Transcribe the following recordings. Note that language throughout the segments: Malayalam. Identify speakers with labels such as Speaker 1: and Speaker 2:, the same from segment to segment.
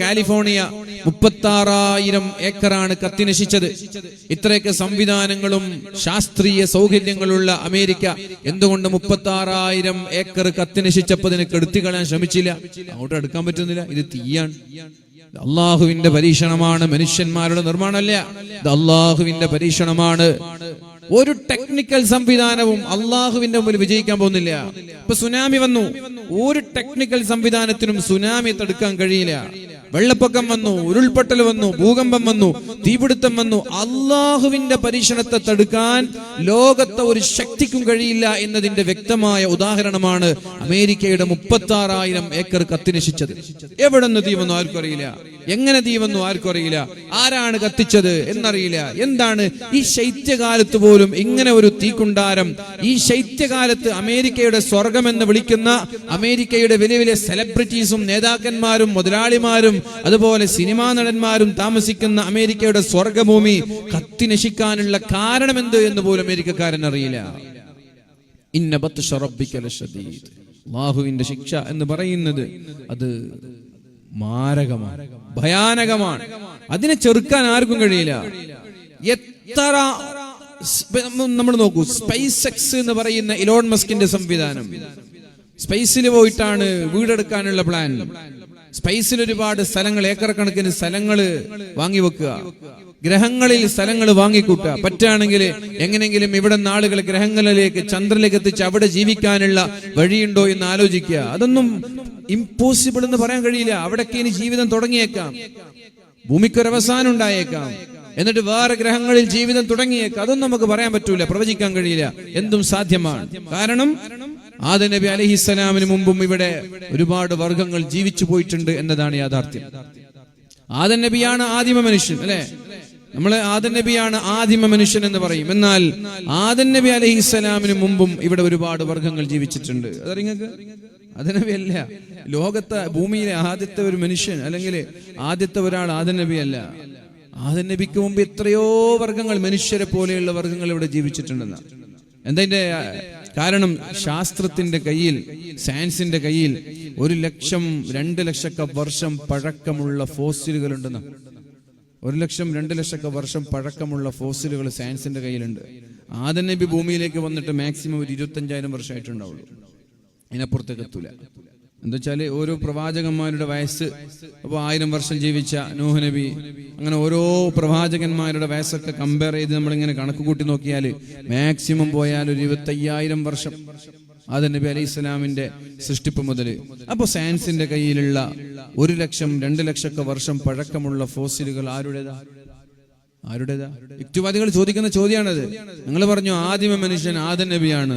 Speaker 1: കാലിഫോർണിയ മുപ്പത്താറായിരം ഏക്കറാണ് കത്തിനശിച്ചത്. ഇത്രയൊക്കെ സംവിധാനങ്ങളും ശാസ്ത്രീയ സൗകര്യങ്ങളുള്ള അമേരിക്ക എന്തുകൊണ്ട് മുപ്പത്താറായിരം ഏക്കർ കത്തിനശിച്ചപ്പോ അതിനെ കെടുത്തി കളയാൻ ശ്രമിച്ചില്ല? അങ്ങോട്ട് എടുക്കാൻ പറ്റുന്നില്ല. ഇത് തീയാണ്. അള്ളാഹുവിന്റെ പരീക്ഷണമാണ്. മനുഷ്യന്മാരുടെ നിർമ്മാണമല്ല? ഇത് അള്ളാഹുവിന്റെ പരീക്ഷണമാണ്. ഒരു ടെക്നിക്കൽ സംവിധാനവും അള്ളാഹുവിന്റെ മുമ്പിൽ വിജയിക്കാൻ പോകുന്നില്ല. ഇപ്പൊ സുനാമി വന്നു. ഒരു ടെക്നിക്കൽ സംവിധാനത്തിനും സുനാമി തടുക്കാൻ കഴിയില്ല. വെള്ളപ്പൊക്കം വന്നു ഉരുൾപൊട്ടൽ വന്നു ഭൂകമ്പം വന്നു തീപിടുത്തം വന്നു. അള്ളാഹുവിന്റെ പരീക്ഷണത്തെ തടുക്കാൻ ലോകത്തെ ഒരു ശക്തിക്കും കഴിയില്ല എന്നതിന്റെ വ്യക്തമായ ഉദാഹരണമാണ് അമേരിക്കയുടെ മുപ്പത്തി ആറായിരം ഏക്കർ കത്തിനശിച്ചത്. എവിടെ നിന്ന് തീ വന്നു ആർക്കും അറിയില്ല. എങ്ങനെ തീ വന്നു ആർക്കും അറിയില്ല. ആരാണ് കത്തിച്ചത് എന്നറിയില്ല. എന്താണ് ഈ ശൈത്യകാലത്ത് പോലും ഇങ്ങനെ ഒരു തീക്കുണ്ടാരം? ഈ ശൈത്യകാലത്ത് അമേരിക്കയുടെ സ്വർഗം എന്ന് വിളിക്കുന്ന അമേരിക്കയുടെ വലിയ വലിയ സെലിബ്രിറ്റീസും നേതാക്കന്മാരും മുതലാളിമാരും അതുപോലെ സിനിമാ നടന്മാരും താമസിക്കുന്ന അമേരിക്കയുടെ സ്വർഗഭൂമി കത്തി നശിക്കാനുള്ള കാരണമെന്ത് എന്ന് പോലും അമേരിക്കക്കാരൻ അറിയില്ല. ഇന്നബത്ത് ഷദീദ് ശിക്ഷ എന്ന് പറയുന്നത് അത് മാരകമാണ് ഭയാനകമാണ്. അതിനെ ചെറുക്കാൻ ആർക്കും കഴിയില്ല. എത്ര നമ്മൾ നോക്കൂ സ്പേസ് എക്സ് എന്ന് പറയുന്ന ഇലോൺ മസ്കിന്റെ സംവിധാനം. സ്പേസിൽ പോയിട്ടാണ് വീടെടുക്കാനുള്ള പ്ലാൻ സ്പേസിൽ ഒരുപാട് സ്ഥലങ്ങൾ ഏക്കർ കണക്കിന് സ്ഥലങ്ങൾ വാങ്ങി വെക്കുക. ഗ്രഹങ്ങളിൽ സ്ഥലങ്ങൾ വാങ്ങിക്കൂട്ടുക. പറ്റുകയാണെങ്കിൽ എങ്ങനെങ്കിലും ഇവിടെ നിന്ന് ആളുകൾ ഗ്രഹങ്ങളിലേക്ക് ചന്ദ്രനിലേക്ക് എത്തിച്ച് അവിടെ ജീവിക്കാനുള്ള വഴിയുണ്ടോ എന്ന് ആലോചിക്കുക. അതൊന്നും ഇമ്പോസിബിൾ എന്ന് പറയാൻ കഴിയില്ല. അവിടൊക്കെ ഇനി ജീവിതം തുടങ്ങിയേക്കാം. ഭൂമിക്കൊരവസാനം ഉണ്ടായേക്കാം. എന്നിട്ട് വേറെ ഗ്രഹങ്ങളിൽ ജീവിതം തുടങ്ങിയേക്കാം. അതൊന്നും നമുക്ക് പറയാൻ പറ്റൂല. പ്രവചിക്കാൻ കഴിയില്ല. എന്തും സാധ്യമാണ്. കാരണം ആദ നബി അലഹിസ്സലാമിന് മുമ്പും ഇവിടെ ഒരുപാട് വർഗങ്ങൾ ജീവിച്ചു പോയിട്ടുണ്ട് എന്നതാണ് യാഥാർത്ഥ്യം. ആദൻ നബിയാണ് ആദിമ മനുഷ്യൻ അല്ലെ? നമ്മൾ ആദൻ നബിയാണ് ആദിമ മനുഷ്യൻ എന്ന് പറയും. എന്നാൽ ആദൻ നബി അലഹിസ്സലാമിന് മുമ്പും ഇവിടെ ഒരുപാട് വർഗങ്ങൾ ജീവിച്ചിട്ടുണ്ട്. അതറിയങ്ങൾക്ക് ആദൻ നബി അല്ല ലോകത്തെ ഭൂമിയിലെ ആദ്യത്തെ ഒരു മനുഷ്യൻ അല്ലെങ്കിൽ ആദ്യത്തെ ഒരാൾ ആദൻ നബി അല്ല ആദൻ നബിക്ക് മുമ്പ് എത്രയോ വർഗങ്ങൾ മനുഷ്യരെ പോലെയുള്ള വർഗങ്ങൾ ഇവിടെ ജീവിച്ചിട്ടുണ്ടെന്ന്. എന്തതിന്റെ കാരണം ശാസ്ത്രത്തിന്റെ കയ്യിൽ സയൻസിന്റെ കയ്യിൽ ഒരു ലക്ഷം രണ്ട് ലക്ഷക്ക വർഷം പഴക്കമുള്ള ഫോസിലുകൾ ഉണ്ടെന്ന് ഒരു ലക്ഷം രണ്ട് ലക്ഷക്ക വർഷം പഴക്കമുള്ള ഫോസിലുകൾ സയൻസിന്റെ കയ്യിലുണ്ട്. ആദൻ നബി ഭൂമിയിലേക്ക് വന്നിട്ട് മാക്സിമം ഒരു ഇരുപത്തഞ്ചായിരം വർഷമായിട്ടുണ്ടാവുള്ളൂ. അതിനപ്പുറത്തേക്ക് എത്തൂല. എന്താ ഓരോ പ്രവാചകന്മാരുടെ വയസ്സ് അപ്പൊ ആയിരം വർഷം ജീവിച്ച നൂഹ് നബി അങ്ങനെ ഓരോ പ്രവാചകന്മാരുടെ വയസ്സൊക്കെ കമ്പയർ ചെയ്ത് നമ്മളിങ്ങനെ കണക്ക് കൂട്ടി നോക്കിയാൽ മാക്സിമം പോയാൽ ഒരു ഇരുപത്തയ്യായിരം വർഷം. ആദ നബി അലൈഹി ഇസ്ലാമിന്റെ സൃഷ്ടിപ്പ് മുതൽ അപ്പൊ സയൻസിന്റെ കയ്യിലുള്ള ഒരു ലക്ഷം രണ്ട് ലക്ഷമൊക്കെ വർഷം പഴക്കമുള്ള ഫോസിലുകൾ ആരുടേതാ? ആരുടേതാ? യുക്തിവാദികൾ ചോദിക്കുന്ന ചോദ്യമാണത് നിങ്ങൾ പറഞ്ഞു ആദിമ മനുഷ്യൻ ആദ നബിയാണ്.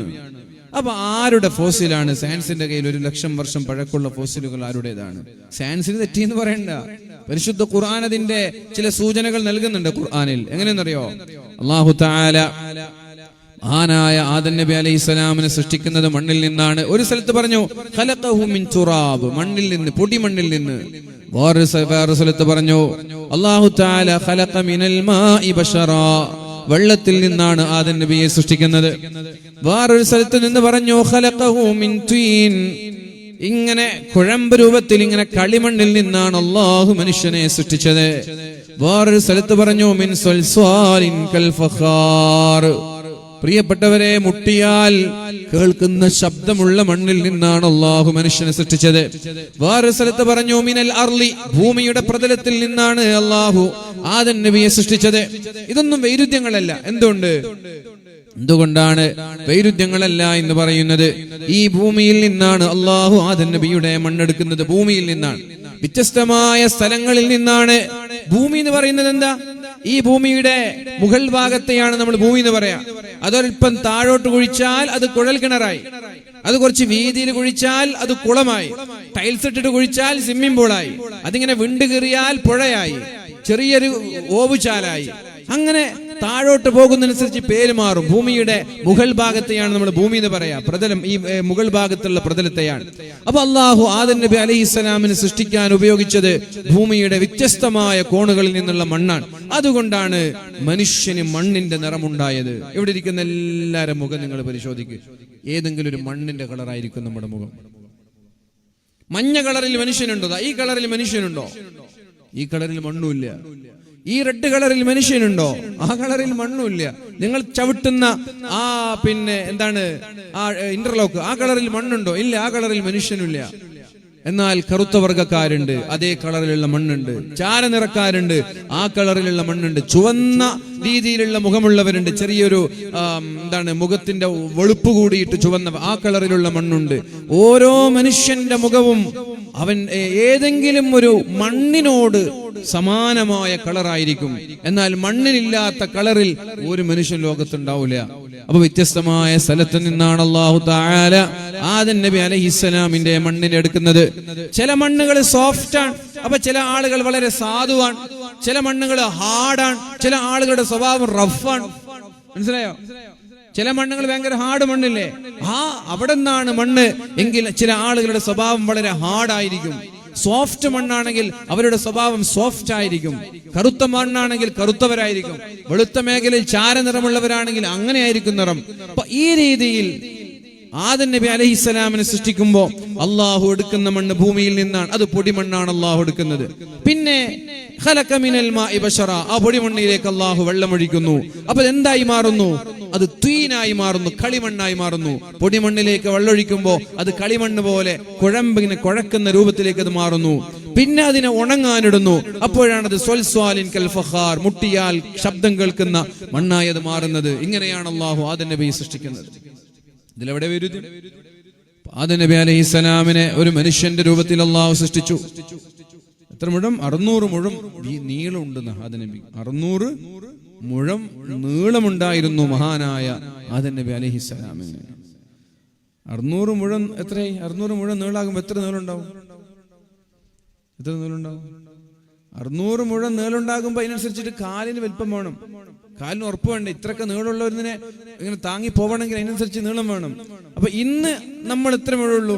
Speaker 1: അപ്പൊ ആരുടെ ഫോസിലാണ്? സയൻസിന്റെ കയ്യിൽ ഒരു ലക്ഷം വർഷം പഴക്കമുള്ള ഫോസിലുകൾ ആരുടേതാണ്? സയൻസിന് തെറ്റിയെന്ന് പറയണ്ട. പരിശുദ്ധ ഖുർആൻ അതിന്റെ ചില സൂചനകൾ നൽകുന്നുണ്ട് ഖുർആനിൽ. എങ്ങനെയെന്നറിയോ? അള്ളാഹു ആനായ ആദൻ നബി അലൈഹി സ്വലാമിനെ സൃഷ്ടിക്കുന്നത് മണ്ണിൽ നിന്നാണ്. ഒരു സ്ഥലത്ത് പറഞ്ഞു "ഖലഖഹു മിൻ തുറാബ്. മണ്ണിൽ നിന്ന് പൊടി മണ്ണിൽ നിന്ന്. വേറൊരു സ്ഥ- വേറൊരു സ്ഥലത്ത് പറഞ്ഞു അള്ളാഹു താല മിനൽ മാഇ ബശറാ വെള്ളത്തിൽ നിന്നാണ് ആദൻ നബിയെ സൃഷ്ടിക്കുന്നത്. വേറൊരു സ്ഥലത്ത് നിന്ന് പറഞ്ഞു "ഖലഖഹു മിൻ തീൻ. ഇങ്ങനെ കുഴമ്പ് രൂപത്തിൽ ഇങ്ങനെ കളിമണ്ണിൽ നിന്നാണ് അള്ളാഹു മനുഷ്യനെ സൃഷ്ടിച്ചത്. വേറൊരു സ്ഥലത്ത് പറഞ്ഞു മിൻ പ്രിയപ്പെട്ടവരെ മുട്ടിയാൽ കേൾക്കുന്ന ശബ്ദമുള്ള മണ്ണിൽ നിന്നാണ് അള്ളാഹു മനുഷ്യനെ സൃഷ്ടിച്ചത്. വേറെ സ്ഥലത്ത് പറഞ്ഞു മിനൽ അർലി ഭൂമിയുടെ പ്രതലത്തിൽ നിന്നാണ് അള്ളാഹു ആദൻ നബിയെ സൃഷ്ടിച്ചത്. ഇതൊന്നും വൈരുദ്ധ്യങ്ങളല്ല. എന്തുകൊണ്ട്? എന്തുകൊണ്ടാണ് വൈരുദ്ധ്യങ്ങളല്ല എന്ന് പറയുന്നത്? ഈ ഭൂമിയിൽ നിന്നാണ് അള്ളാഹു ആദൻ നബിയുടെ മണ്ണെടുക്കുന്നത്. ഭൂമിയിൽ നിന്നാണ്. വ്യത്യസ്തമായ സ്ഥലങ്ങളിൽ നിന്നാണ്. ഭൂമി എന്ന് പറയുന്നത് എന്താ? ഈ ഭൂമിയുടെ മുകൾ ഭാഗത്തെയാണ് നമ്മൾ ഭൂമി എന്ന് പറയാ. അതൊരൽപ്പം താഴോട്ട് കുഴിച്ചാൽ അത് കുഴൽ കിണറായി. അത് കുറച്ച് വീതിയിൽ കുഴിച്ചാൽ അത് കുളമായി. ടൈൽസ് ഇട്ടിട്ട് കുഴിച്ചാൽ സ്വിമ്മിംഗ് പൂളായി. അതിങ്ങനെ വിണ്ട് കീറിയാൽ പുഴയായി. ചെറിയൊരു ഓവുചാലായി. അങ്ങനെ താഴോട്ട് പോകുന്നതനുസരിച്ച് പേര് മാറും. ഭൂമിയുടെ മുകൾ ഭാഗത്തെയാണ് നമ്മൾ ഭൂമി എന്ന് പറയാ. പ്രതലം ഈ മുഗൾ ഭാഗത്തുള്ള പ്രതലത്തെയാണ്. അപ്പൊ അള്ളാഹു ആദൻ നബി അലൈഹി ഇസ്ലാമിന് സൃഷ്ടിക്കാൻ ഉപയോഗിച്ചത് ഭൂമിയുടെ വ്യത്യസ്തമായ കോണുകളിൽ നിന്നുള്ള മണ്ണാണ്. അതുകൊണ്ടാണ് മനുഷ്യന് മണ്ണിന്റെ നിറമുണ്ടായത്. ഇവിടെ ഇരിക്കുന്ന എല്ലാരും മുഖം നിങ്ങൾ പരിശോധിക്കുക ഏതെങ്കിലും ഒരു മണ്ണിന്റെ കളറായിരിക്കും നമ്മുടെ മുഖം. മഞ്ഞ കളറിൽ മനുഷ്യനുണ്ടോ? ഈ കളറിൽ മനുഷ്യനുണ്ടോ? ഈ കളറിൽ മണ്ണുമില്ല ഈ റെഡ് കളറിൽ മനുഷ്യനുണ്ടോ? ആ കളറിൽ മണ്ണുമില്ല. നിങ്ങൾ ചവിട്ടുന്ന ആ പിന്നെ എന്താണ്? ആ ഇന്റർലോക്ക് ആ കളറിൽ മണ്ണുണ്ടോ? ഇല്ല ആ കളറിൽ മനുഷ്യനില്ല എന്നാൽ കറുത്ത വർഗക്കാരുണ്ട് അതേ കളറിലുള്ള മണ്ണുണ്ട്. ചാര നിറക്കാരുണ്ട്. ആ കളറിലുള്ള മണ്ണുണ്ട്. ചുവന്ന രീതിയിലുള്ള മുഖമുള്ളവരുണ്ട്. ചെറിയൊരു എന്താണ് മുഖത്തിന്റെ വെളുപ്പ് കൂടിയിട്ട് ചുവന്ന ആ കളറിലുള്ള മണ്ണുണ്ട്. ഓരോ മനുഷ്യന്റെ മുഖവും അവൻ ഏതെങ്കിലും ഒരു മണ്ണിനോട് സമാനമായ കളറായിരിക്കും എന്നാൽ മണ്ണിനില്ലാത്ത കളറിൽ ഒരു മനുഷ്യൻ ലോകത്തുണ്ടാവില്ല. അപ്പൊ വ്യത്യസ്തമായ സ്ഥലത്ത് നിന്നാണ് അള്ളാഹു താല ആദൻ നബി അലഹിസ്സലാമിന്റെ മണ്ണിനെ എടുക്കുന്നത്. ചില മണ്ണുകൾ സോഫ്റ്റ് ആണ്. അപ്പൊ ചില ആളുകൾ വളരെ സാധുവാണ്. ചില മണ്ണുകൾ ഹാർഡാണ് ചില ആളുകളുടെ സ്വഭാവം റഫാണ് മനസ്സിലായോ? ചില മണ്ണുകൾ ഭയങ്കര ഹാർഡ് മണ്ണില്ലേ? ആ അവിടെ നിന്നാണ് മണ്ണ്. എങ്കിൽ ചില ആളുകളുടെ സ്വഭാവം വളരെ ഹാർഡായിരിക്കും. സോഫ്റ്റ് മണ്ണാണെങ്കിൽ അവരുടെ സ്വഭാവം സോഫ്റ്റ് ആയിരിക്കും കറുത്ത മണ്ണാണെങ്കിൽ കറുത്തവരായിരിക്കും. വെളുത്ത മേഖലയിൽ ചാരനിറമുള്ളവരാണെങ്കിൽ അങ്ങനെയായിരിക്കും നിറം. അപ്പൊ ഈ രീതിയിൽ ആദൻ നബി അലഹിസ്സലാമിനെ സൃഷ്ടിക്കുമ്പോൾ അള്ളാഹു എടുക്കുന്ന മണ്ണ് ഭൂമിയിൽ നിന്നാണ്. അത് പൊടിമണ്ണാണ് അള്ളാഹു എടുക്കുന്നത്. പിന്നെ. ആ പൊടിമണ്ണിലേക്ക് അള്ളാഹു വെള്ളമൊഴിക്കുന്നു അപ്പൊ എന്തായി മാറുന്നു? അത് തീനായി മാറുന്നു കളിമണ്ണായി മാറുന്നു. പൊടിമണ്ണിലേക്ക് വെള്ളൊഴിക്കുമ്പോൾ അത് കളിമണ്ണ് പോലെ കുഴമ്പിങ്ങനെ കുഴക്കുന്ന രൂപത്തിലേക്ക് അത് മാറുന്നു. പിന്നെ അതിനെ ഉണങ്ങാനിടുന്നു. അപ്പോഴാണ് അത് സ്വൽസ്വാലിൻ കൽഫഹാർ മുട്ടിയാൽ ശബ്ദം കേൾക്കുന്ന മണ്ണായി അത് മാറുന്നത്. ഇങ്ങനെയാണ് അള്ളാഹു ആദൻ നബി സൃഷ്ടിക്കുന്നത്. ഇതിലെവിടെ വരും ആദം നബി അലൈഹി സ്വലാമിനെ ഒരു മനുഷ്യന്റെ രൂപത്തിൽ അള്ളാഹു സൃഷ്ടിച്ചു. എത്ര മുഴം? അറുന്നൂറ് മുഴം നീളമുണ്ടെന്ന് നീളമുണ്ട് ആദം നബി. അറുന്നൂറ് മുഴം നീളമുണ്ടായിരുന്നു മഹാനായ ആദൻ നബി അലൈഹി സ്വലാമിന്. അറുന്നൂറ് മുഴം എത്രയായി? അറുന്നൂറ് മുഴം നീളാകുമ്പോ എത്ര നീളുണ്ടാവും? എത്ര നീളുണ്ടാവും? അറുന്നൂറ് മുഴം നീളുണ്ടാകുമ്പോ അതിനനുസരിച്ചിട്ട് കാലിന് വലിപ്പം വേണം. കാലിന് ഉറപ്പ് വേണ്ട? ഇത്രയൊക്കെ നീളമുള്ളവരിനെ ഇങ്ങനെ താങ്ങി പോവണമെങ്കിൽ അതിനനുസരിച്ച് നീളം വേണം. അപ്പൊ ഇന്ന് നമ്മൾ എത്ര മുഴുള്ളൂ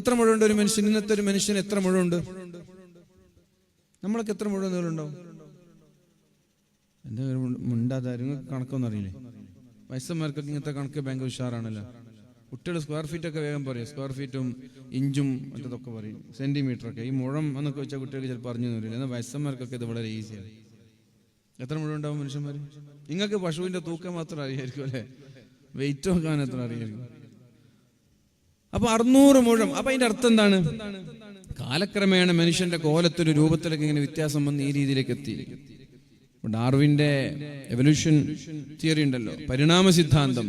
Speaker 1: എത്ര മുഴുണ്ട് ഒരു മനുഷ്യൻ ഇന്നത്തെ ഒരു മനുഷ്യന് എത്ര മുഴുണ്ട് നമ്മളൊക്കെ എത്ര മുഴുവൻ നീളുണ്ടാവും? ഒരു കണക്കൊന്നും അറിയില്ലേ? വയസ്സന്മാർക്കൊക്കെ ഇങ്ങനത്തെ കണക്ക് ഭയങ്കര ഉഷാറാണല്ലോ. കുട്ടികൾ സ്ക്വയർ ഫീറ്റ് ഒക്കെ വേഗം പറയും. സ്ക്വയർ ഫീറ്റും ഇഞ്ചും മറ്റതൊക്കെ പറയും. സെന്റിമീറ്റർ ഒക്കെ. ഈ മുഴം എന്നൊക്കെ വെച്ചാൽ കുട്ടികൾക്ക് ചിലപ്പോൾ പറഞ്ഞു തരില്ല. എന്നാൽ വയസ്സന്മാർക്കൊക്കെ ഇത് വളരെ ഈസിയാണ് എത്ര മുഴം ഉണ്ടാവും മനുഷ്യന്മാർ നിങ്ങൾക്ക് പശുവിന്റെ തൂക്കം മാത്രം അറിയായിരിക്കും അല്ലേ? വെയിറ്റ് നോക്കാൻ എത്ര അറിയായിരിക്കും. അപ്പൊ അറുന്നൂറ് മുഴം. അപ്പൊ അതിന്റെ അർത്ഥം എന്താണ്? കാലക്രമേണ മനുഷ്യന്റെ കോലത്തൊരു രൂപത്തിലൊക്കെ ഇങ്ങനെ വ്യത്യാസം വന്ന് ഈ രീതിയിലേക്ക് എത്തി. ഡാർവിന്റെ എവല്യൂഷൻ തിയറി ഉണ്ടല്ലോ. പരിണാമ സിദ്ധാന്തം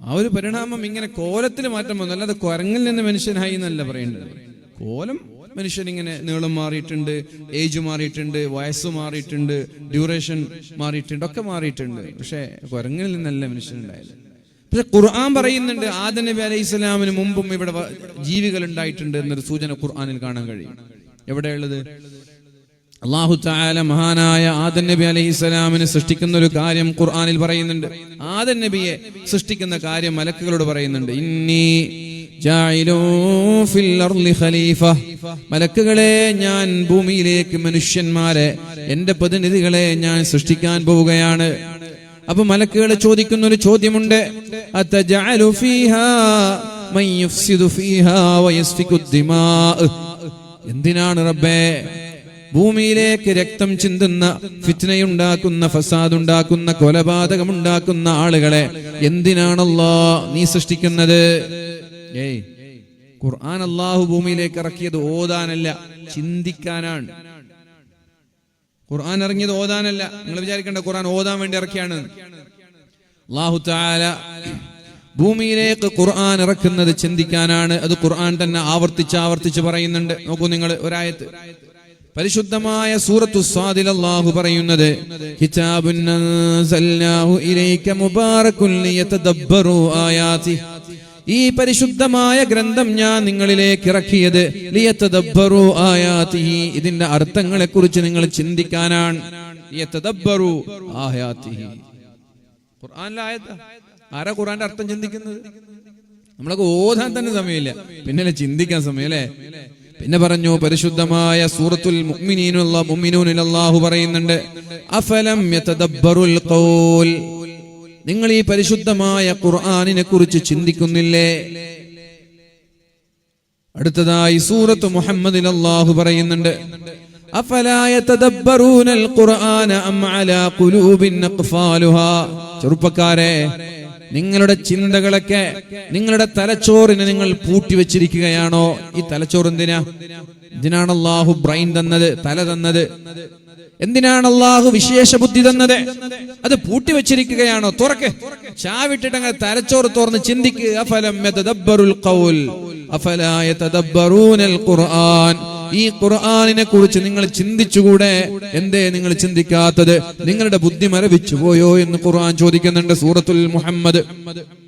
Speaker 1: ആ ഒരു പരിണാമം ഇങ്ങനെ കോലത്തിൽ മാറ്റം വന്നു. അല്ലാതെ കുരങ്ങിൽ നിന്ന് മനുഷ്യനായി എന്നല്ല പറയേണ്ടത്. കോലം മനുഷ്യൻ ഇങ്ങനെ നീളം മാറിയിട്ടുണ്ട് ഏജ് മാറിയിട്ടുണ്ട് വയസ്സ് മാറിയിട്ടുണ്ട് ഡ്യൂറേഷൻ മാറിയിട്ടുണ്ട് ഒക്കെ മാറിയിട്ടുണ്ട്. പക്ഷെ കുരങ്ങിൽ നിന്നല്ല മനുഷ്യൻ ഉണ്ടായത്. പക്ഷെ ഖുർആൻ പറയുന്നുണ്ട് നബി അലൈഹി ഇസ്ലാമിന് മുമ്പും ഇവിടെ ജീവികൾ ഉണ്ടായിട്ടുണ്ട് എന്നൊരു സൂചന ഖുർആനിൽ കാണാൻ കഴിയും. എവിടെയുള്ളത് അള്ളാഹു താല മഹാനായ ആദൻ നബി അലൈഹി സ്വലാമിനെ സൃഷ്ടിക്കുന്ന ഒരു കാര്യം ഖുർആാനിൽ പറയുന്നുണ്ട്. ആദൻ നബിയെ സൃഷ്ടിക്കുന്ന കാര്യം മലക്കുകളോട് പറയുന്നുണ്ട്. ഇന്നി ഖലീഫ. മലക്കുകളെ ഞാൻ ഭൂമിയിലേക്ക് മനുഷ്യന്മാരെ എന്റെ പ്രതിനിധികളെ ഞാൻ സൃഷ്ടിക്കാൻ പോവുകയാണ്. അപ്പൊ മലക്കുകളെ ചോദിക്കുന്ന ഒരു ചോദ്യമുണ്ട് എന്തിനാണ് റബ്ബേ? ഭൂമിയിലേക്ക് രക്തം ചിന്തുന്ന ഫിറ്റ്നയുണ്ടാക്കുന്ന ഫസാദ് ഉണ്ടാക്കുന്ന കൊലപാതകമുണ്ടാക്കുന്ന ആളുകളെ എന്തിനാണല്ലോ നീ സൃഷ്ടിക്കുന്നത്? ഏയ് ഖുർആൻ അള്ളാഹു ഭൂമിയിലേക്ക് ഇറക്കിയത് ഓതാനല്ല ചിന്തിക്കാനാണ്. ഖുർആൻ ഇറങ്ങിയത് ഓതാനല്ല. നിങ്ങൾ വിചാരിക്കേണ്ട ഖുർആൻ ഓതാൻ വേണ്ടി ഇറക്കിയാണ്. അള്ളാഹു താല ഭൂമിയിലേക്ക് ഖുർആൻ ഇറക്കുന്നത് ചിന്തിക്കാനാണ്. അത് ഖുർആൻ തന്നെ ആവർത്തിച്ച് ആവർത്തിച്ച് പറയുന്നുണ്ട്. നോക്കൂ നിങ്ങൾ ഒരായത്ത്. പരിശുദ്ധമായ സൂറത്തു സ്വാദിൽ അള്ളാഹു പറയുന്നത് ഈ പരിശുദ്ധമായ ഗ്രന്ഥം ഞാൻ നിങ്ങളിലേക്ക് ഇറക്കിയത് ഇതിന്റെ അർത്ഥങ്ങളെ കുറിച്ച് നിങ്ങൾ ചിന്തിക്കാനാണ്. ആരാ ഖുർആന്റെ അർത്ഥം ചിന്തിക്കുന്നത്? നമ്മളൊക്കെ ഓതാൻ തന്നെ സമയമില്ല. പിന്നെ ചിന്തിക്കാൻ സമയം അല്ലേ പിന്നെ പറഞ്ഞു പരിശുദ്ധമായ സൂറത്തുൽ മുഅ്മിനീനുള്ള മുഅ്മിനൂനിൽ അല്ലാഹു പറയുന്നുണ്ട് അഫലം യതദബ്ബറുൽ ഖൗൽ. നിങ്ങൾ ഈ പരിശുദ്ധമായ ഖുർആനിനെ കുറിച്ച് ചിന്തിക്കുന്നില്ലേ? അടുത്തതായി സൂറത്ത് മുഹമ്മദിൽ അല്ലാഹു പറയുന്നുണ്ട് ചെറുപ്പക്കാരെ നിങ്ങളുടെ ചിന്തകളൊക്കെ നിങ്ങളുടെ തലച്ചോറിനെ നിങ്ങൾ പൂട്ടി വെച്ചിരിക്കുകയാണോ ഈ തലച്ചോറ് എന്തിനാ ഇതിനാണ് അള്ളാഹു ബ്രെയിൻ തന്നത് തല തന്നത്? എന്തിനാണ് അള്ളാഹു വിശേഷ ബുദ്ധി തന്നത്? അത് പൂട്ടി വെച്ചിരിക്കുകയാണോ തുറക്ക്. ചാവിട്ടിട്ട് അങ്ങനെ തലച്ചോറ് തുറന്ന് ചിന്തിക്കുക ഈ ഖുർആാനിനെ കുറിച്ച് നിങ്ങൾ ചിന്തിച്ചുകൂടെ? എന്തേ നിങ്ങൾ ചിന്തിക്കാത്തത്? നിങ്ങളുടെ ബുദ്ധി മരവിച്ചു പോയോ എന്ന് ഖുർആൻ ചോദിക്കുന്നുണ്ട് സൂറത്തുൽ മുഹമ്മദ്.